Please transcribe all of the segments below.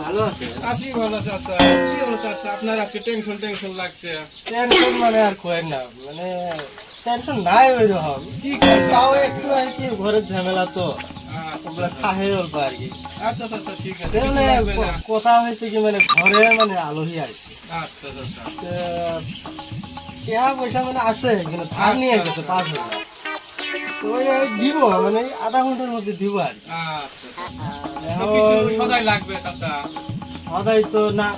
ভালো আছে? আছি ভালো চাচা। কি হলো চাচা? আপনার আজকে টেনশন টেনশন লাগছে। টেনশন মানে আর কোয়েন না মানে টেনশন নাই ওই রকম কি তাও একটু আর কি ঘরের ঝামেলা তো। আচ্ছা, আচ্ছা আচ্ছা আছে কথা হয়েছে কি মানে ঘরে মানে আলহী আইছে আচ্ছা আচ্ছা পয়সা মানে আছে কিন্তু ধার নিয়ে গেছে পাঁচ হাজার। দিব মানে আধা ঘণ্টার মধ্যে দিব আর কি। আচ্ছা কিছু সদাই লাগবে চাচা? সদাই তো না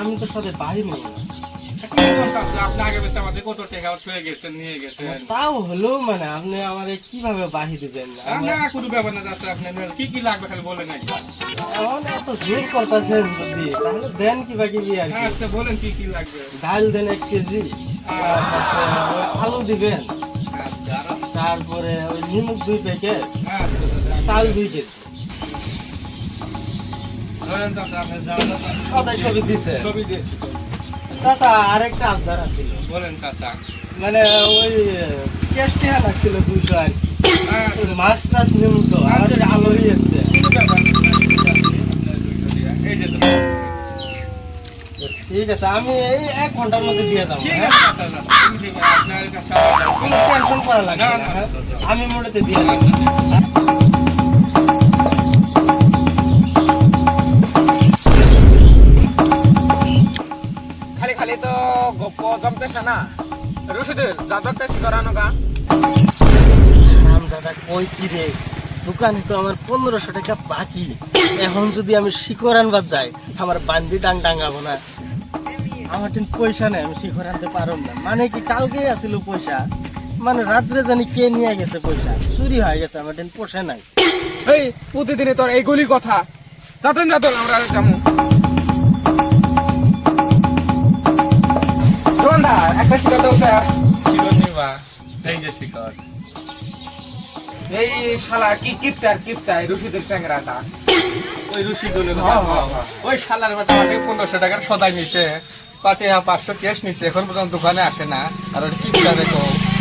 আমি তো নিয়ে গেছেন। তাও হলো মানে আপনি আমার কীভাবে বাহি দিবেন না? কোনো ব্যাপার না চাচা আপনি কি কি লাগবে খালি বলেন একবার। এখন এত জোর করতেছেন যদি তাহলে দেন আর কি। আচ্ছা বলেন কি কি লাগবে। ডাল দেন এক কেজি আলু দিবেন। আচ্ছা তারপরে ওই নিমুক দুই প্যাকেট আচ্ছা চাল দুই কেজি সবই দিছে। দিয়েছি। চাচা আরেকটা আবদার আছিল। বলেন চাচা। মানে ওই ক্যাশ টেহা লাগছিল দুইশো আর কি। হ্যাঁ। মাছ টাছ নিমু তো আর ঠিক আছে আমি এই এক ঘণ্টার মধ্যে দিয়ে যাব ঠিক হ্যাঁ? আপনার কাছে কোনো টেনশন করা না, হ্যাঁ? না। আমি মোড়েতে দিয়ে যাব খালি খালি তো গপ্প জমতেছে না রশিদুল যাদবকে শিকরানো গা রামজাদা কই কি রে দোকানে তো আমার পনেরোশো টাকা বাকি। এখন যদি আমি শিকড় আনবার যাই আমার বান্দি ডাং ডাঙ্গাবো না। আমার টেন পয়সা নেই আমি শিকড় আনতে পারব না। মানে কি কালকে আসিল পয়সা? মানে রাত্রে জানি কে নিয়ে গেছে পয়সা? চুরি হয়ে গেছে আমার টেন পোষে নাই। এই প্রতিদিনে তোর এইগুলি কথা। যাতেন যাতেন আমরা রোন্দা একটা শিকার দাও স্যার। শিকড় নিবা, এই যে শিকড়। এই শালা কি কিপটার কিপটাই রশিদের চ্যাংরাটা ওই রশিদ হ্যাঁ। হ্যাঁ, হ্যাঁ। ওই শালার বেটা আমাকে পনেরোশো টাকার সদাই নিছে পাটে পাঁচশো ক্যাশ নিছে এখন পর্যন্ত দোকানে আসে না আর ওটা কি করে দেখো